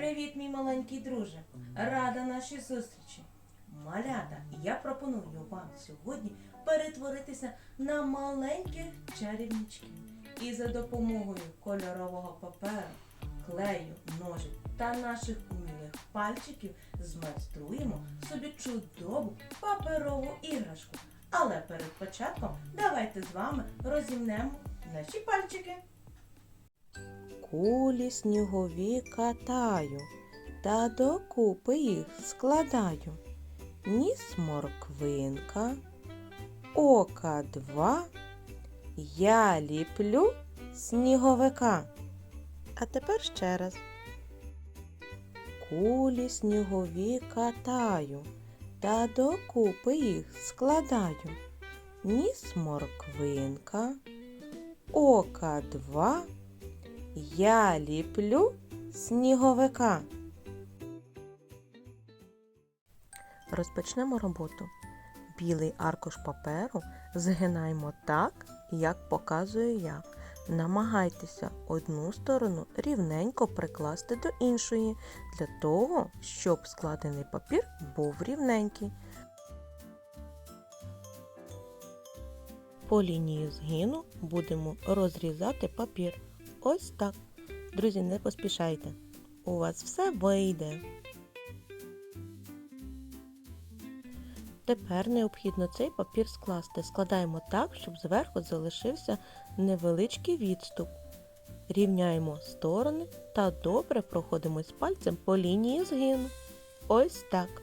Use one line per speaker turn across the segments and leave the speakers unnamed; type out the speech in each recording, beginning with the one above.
Привіт, мій маленький друже! Рада нашій зустрічі! Малята, я пропоную вам сьогодні перетворитися на маленьких чарівничків. І за допомогою кольорового паперу, клею, ножиць та наших умілих пальчиків змайструємо собі чудову паперову іграшку. Але перед початком давайте з вами розімнемо наші пальчики. Кулі снігові катаю, та докупи їх складаю. Ніс морквинка, ока два, я ліплю сніговика. А тепер ще раз. Кулі снігові катаю, та докупи їх складаю. Ніс морквинка, ока два. Я ліплю сніговика. Розпочнемо роботу. Білий аркуш паперу згинаємо так, як показую я. Намагайтеся одну сторону рівненько прикласти до іншої, для того, щоб складений папір був рівненький. По лінії згину будемо розрізати папір. Ось так. Друзі, не поспішайте. У вас все вийде. Тепер необхідно цей папір скласти. Складаємо так, щоб зверху залишився невеличкий відступ. Рівняємо сторони та добре проходимось пальцем по лінії згину. Ось так.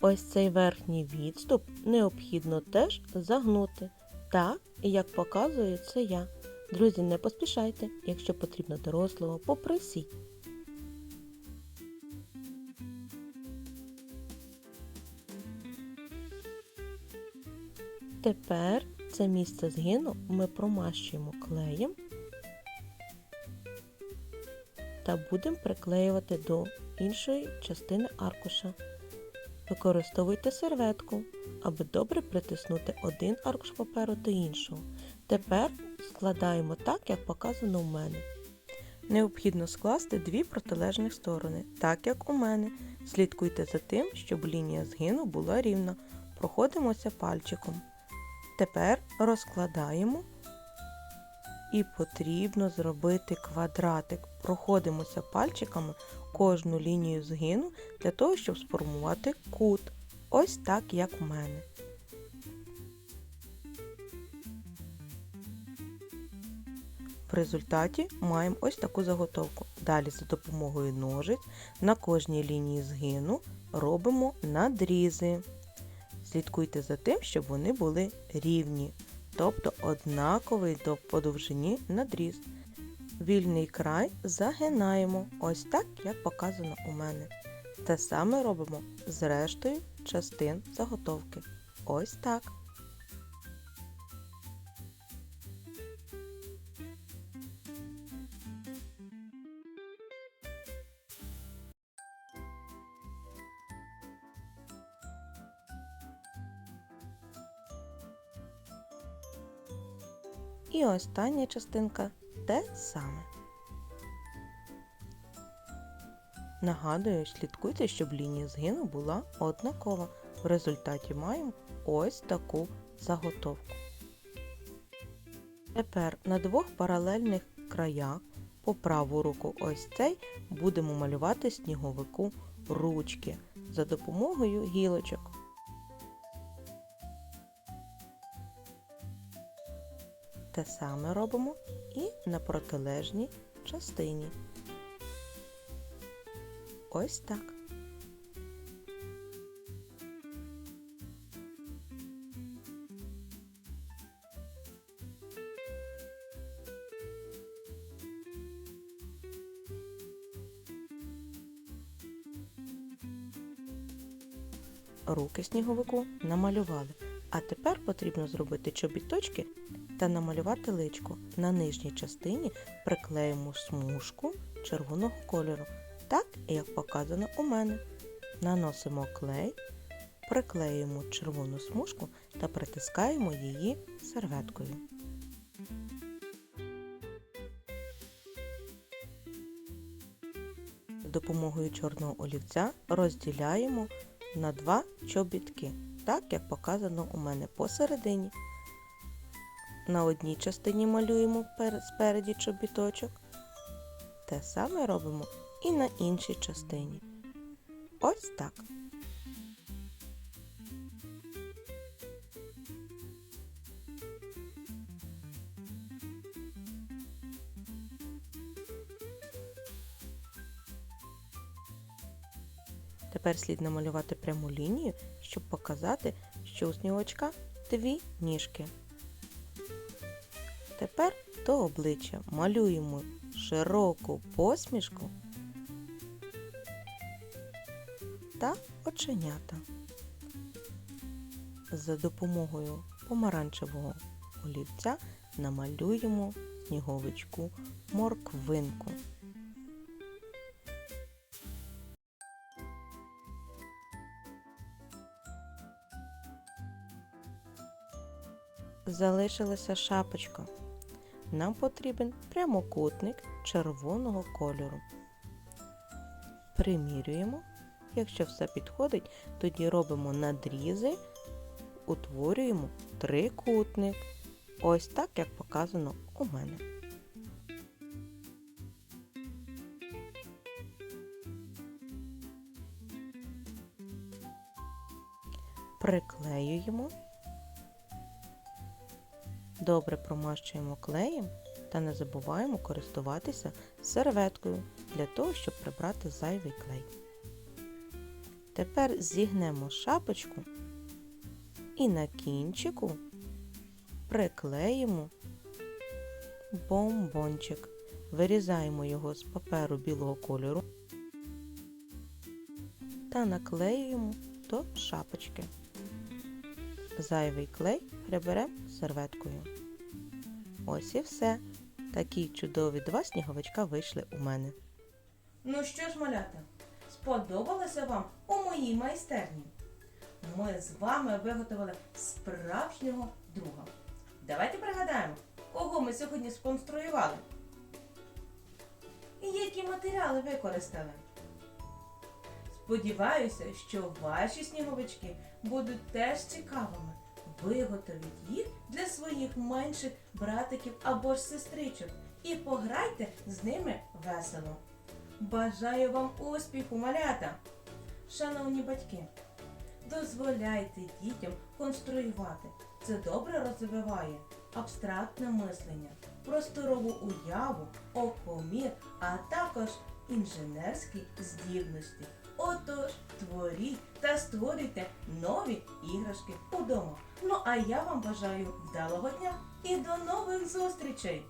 Ось цей верхній відступ необхідно теж загнути. Так, як показую це я. Друзі, не поспішайте, якщо потрібно дорослого, попросіть. Тепер це місце згину ми промащуємо клеєм та будемо приклеювати до іншої частини аркуша. Використовуйте серветку, аби добре притиснути один аркуш паперу до іншого. Тепер складаємо так, як показано у мене. Необхідно скласти дві протилежних сторони, так як у мене. Слідкуйте за тим, щоб лінія згину була рівна. Проходимося пальчиком. Тепер розкладаємо і потрібно зробити квадратик. Проходимося пальчиками кожну лінію згину для того, щоб сформувати кут. Ось так, як в мене. В результаті маємо ось таку заготовку. Далі за допомогою ножиць на кожній лінії згину робимо надрізи. Слідкуйте за тим, щоб вони були рівні, тобто однаковий до подовжині надріз. Вільний край загинаємо, ось так, як показано у мене. Те саме робимо з рештою частин заготовки. Ось так. І остання частинка те саме. Нагадую, слідкуйте, щоб лінія згину була однакова. В результаті маємо ось таку заготовку. Тепер на двох паралельних краях по праву руку ось цей будемо малювати сніговику ручки за допомогою гілочок. Те саме робимо і на протилежній частині. Ось так. Руки сніговику намалювали. А тепер потрібно зробити чобіточки та намалювати личко. На нижній частині приклеїмо смужку червоного кольору, так як показано у мене. Наносимо клей, приклеїмо червону смужку та притискаємо її серветкою. допомогою чорного олівця розділяємо на два чобітки, так як показано у мене посередині. На одній частині малюємо спереді чобіточок. Те саме робимо і на іншій частині. Ось так. Тепер слід намалювати пряму лінію, щоб показати, що у снігочка дві ніжки. Тепер до обличчя малюємо широку посмішку та оченята. За допомогою помаранчевого олівця намалюємо сніговичку морквинку. Залишилася шапочка. Нам потрібен прямокутник червоного кольору. Примірюємо. Якщо все підходить, тоді робимо надрізи, утворюємо трикутник. Ось так, як показано у мене. Приклеюємо. Добре промащуємо клеєм та не забуваємо користуватися серветкою для того, щоб прибрати зайвий клей. Тепер зігнемо шапочку і на кінчику приклеїмо бомбончик. Вирізаємо його з паперу білого кольору та наклеюємо до шапочки. Зайвий клей приберемо серветкою. Ось і все. Такі чудові два сніговичка вийшли у мене.
Ну що ж, малята, сподобалося вам у моїй майстерні? Ми з вами виготовили справжнього друга. Давайте пригадаємо, кого ми сьогодні сконструювали. І які матеріали використали. Сподіваюся, що ваші сніговички будуть теж цікавими. Виготовіть їх для своїх менших братиків або ж сестричок і пограйте з ними весело. Бажаю вам успіху, малята! Шановні батьки, дозволяйте дітям конструювати. Це добре розвиває абстрактне мислення, просторову уяву, окомір, а також інженерські здібності. Отож, творіть та створюйте нові іграшки удома. Ну а я вам бажаю вдалого дня і до нових зустрічей!